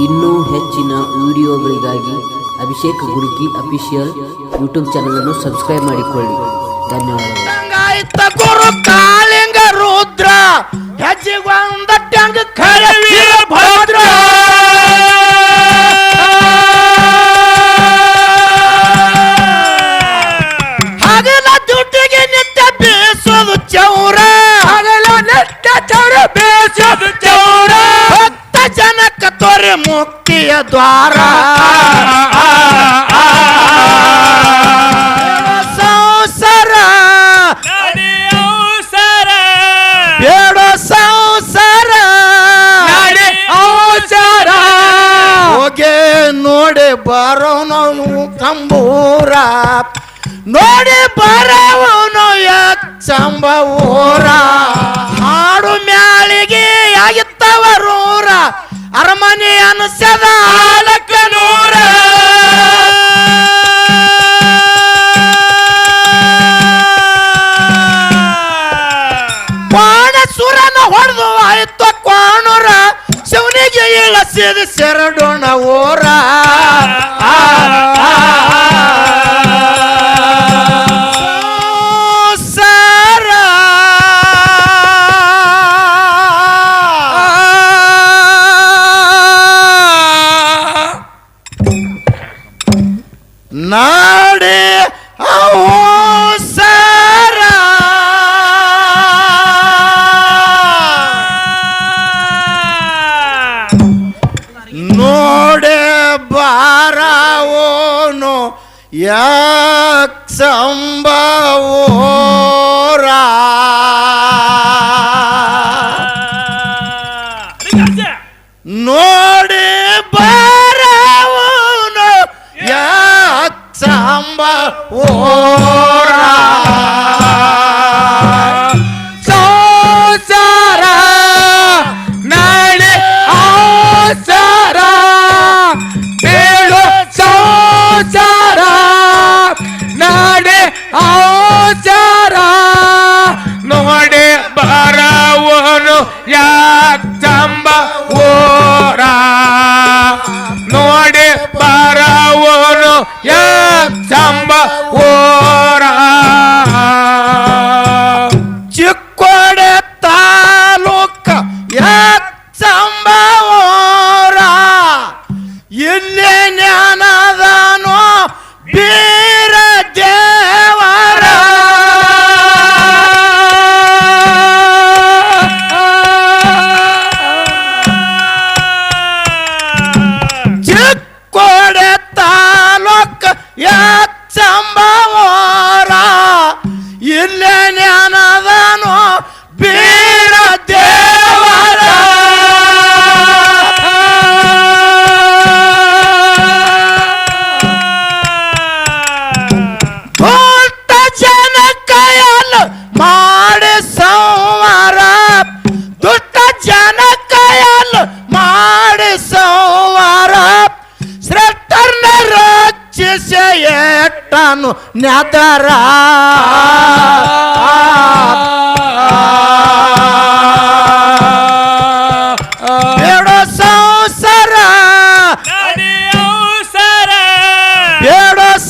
ಇನ್ನೂ ಹೆಚ್ಚಿನ ವಿಡಿಯೋಗಳಿಗಾಗಿ Abhishek Guruki official YouTube channel ಅನ್ನು ಸಬ್ಸ್ಕ್ರೈಬ್ ಮಾಡಿಕೊಳ್ಳಿ. ಧನ್ಯವಾದಗಳು. Rudra Demo a adora. ಮನೆ ಅನುಸದ ನೂರ. ಬಾಣ ಸುರನ ಹೊಡೆದು ಆಯ್ತು ಕೋಣರ ಶಿವನಿಗೆ ಇಳಿಸಿದ ಸೆರಡೋಣ ಓರಾ ಯಾಕ್ಸಂಬವೋರಾ ನೋಡಿ ಬಾರವನು ಓ Zamba, whoa. ಶಿಷ್ಯನು ನ್ಯಾದರ. ಬೇಡೋ ಸಂಸಾರ. ಬೇಡೋ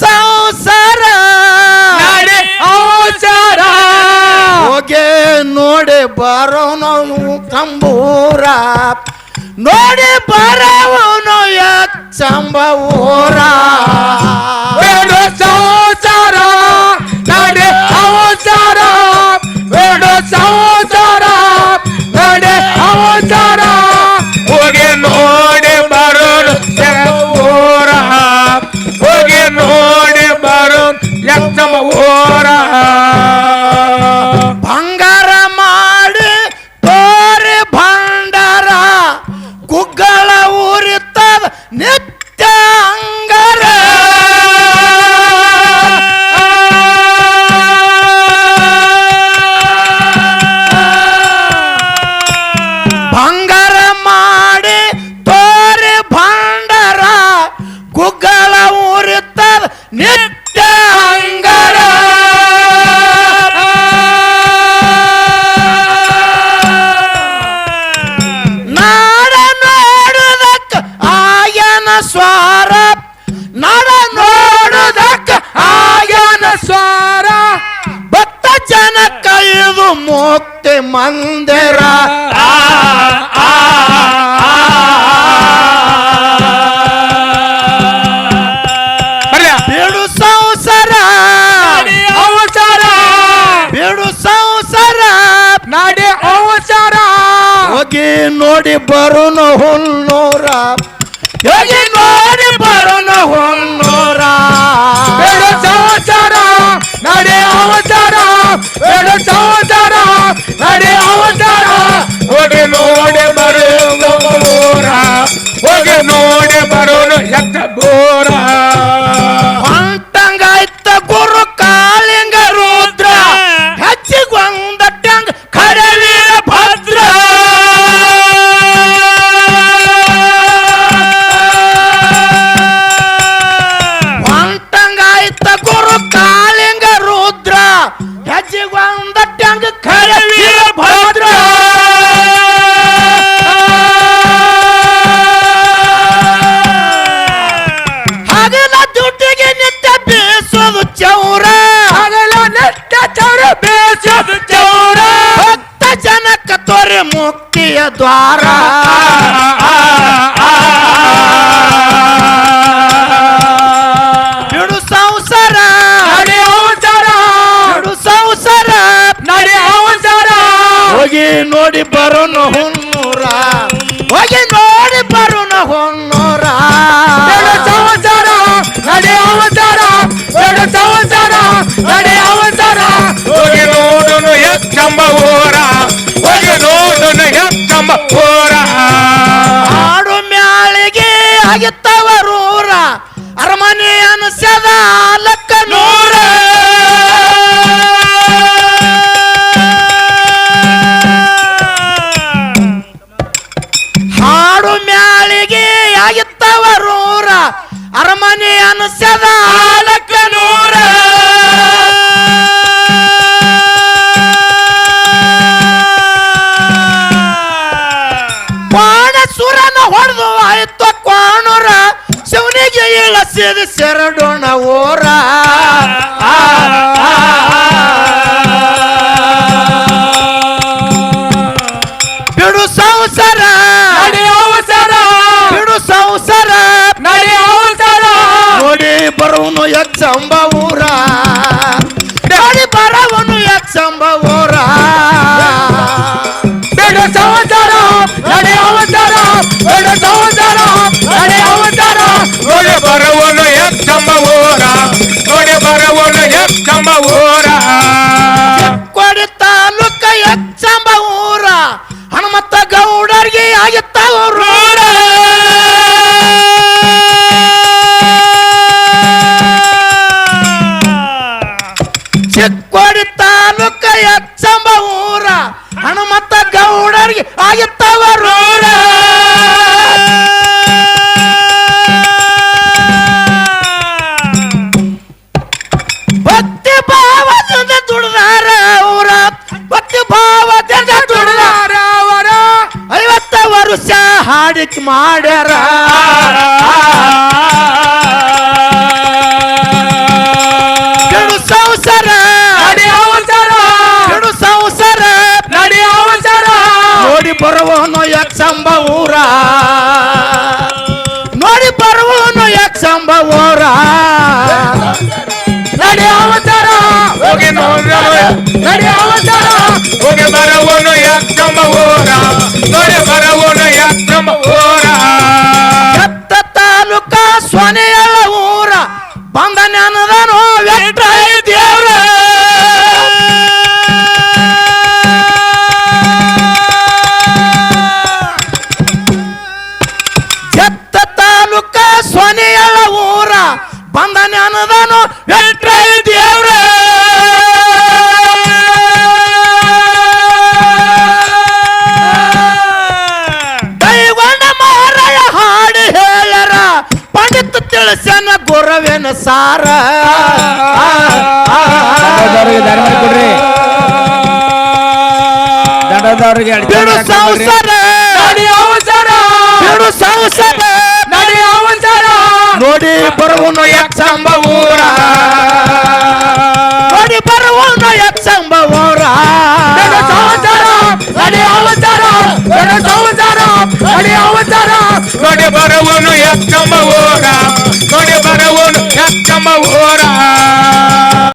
ನೋಡಿ ಬರೋನು ಕಂಬೂರ. ನೋಡಿ yak samba orang. के मंदिरा आ, आ, आ, बेड़ू ಸಂಸಾರ ನಾಡಿ ಅವಚಾರ ಹೋಗಿ ನೋಡಿ ಬರುನು ಹುಲ್ನೂರ. ಹೋಗಿ ಬರೋನು ಎತ್ತ ಬೋರ ಹೊಂಟಂಗಾಯ್ತ ಗುರು ಕಾಳಿಂಗ ರುದ್ರ ಹೆಚ್ಚಿಗೊಂದಟ್ಟಂಗ ಖರವೀರ ಭದ್ರ ಹೊಂಟಂಗಾಯ್ತ ಗುರು ಕಾಳಿಂಗ ರುದ್ರ ಹೆಚ್ಚಿಗೊಂದಟ್ಟಂಗ ಖರವೀರ ಭದ್ರ ಮುಕ್ತಿಯ ದ್ವಾರ. ಬಿಡು ಸಂಸಾರ ಬಿಡು ಸಂಸಾರ ಹೋಗಿ ನೋಡಿ ಬರೋನು ಶಿವನಿಗೆ ಇಳಿಸಿದ ಶರಡೋಣ ಓರ. ನೋಡಿ ಬರುವನು ಎಕ್ಕಂಬ ಓರ ಕೊಡಿ ತಾಲೂಕ ಯಕ್ಷಂಬ ಊರ ಹನುಮತ್ತ ಗೌಡರಿಗೆ ಆಗಿತ್ತವರು ಚಿಕ್ಕೋಡಿ ತಾಲೂಕ ಯಕ್ಷಂಬ ಊರ ಹನುಮತ್ತ ಗೌಡರಿಗೆ ಆಗಿತ್ತವರು ಭಕ್ತಿ ಹಾಡಿಕ್ ಮಾಡ್ಯಾರ. ಸಂಸಾರ. ನಡೆ ಸಂಸಾರ. ಬರುವನು ಯಾಕೆ ಊರ. ನೋಡಿ ಬರುವನು ಯಾಕೆ ನಡಿ ಅವತಾರ. ಹೋಗಿ ನಡಿ ಅವತಾರ. ಹೋಗಿ ಬರವನು ಯಾಕೆ ನೋಡಿ ಬರವನು ಪಂಡಿತ ಗೊರವೇನ ಸಾರ. ದಂಡದವ್ರಿಗೆ ಬಿಡು ಸಂಸಾರ. ಬಿಡು ಸಂಸಾರ. ನಡೆ ಬರುವನು ಯಕ್ಷಂಬ ಊರ. ನೋಡಿ ಬರುವನು ಯಕ್ಷಂಬ ಊರ. ಸಂಸಾರ. ಸಂಸಾರ. ನೋಡಿ ಅವತಾರ ನೋಡಿ ಬರವನು ಎಕ್ಕಮ್ಮ ಓರ ನೋಡಿ ಬರವನು ಎಕ್ಕಮ್ಮ ಓರ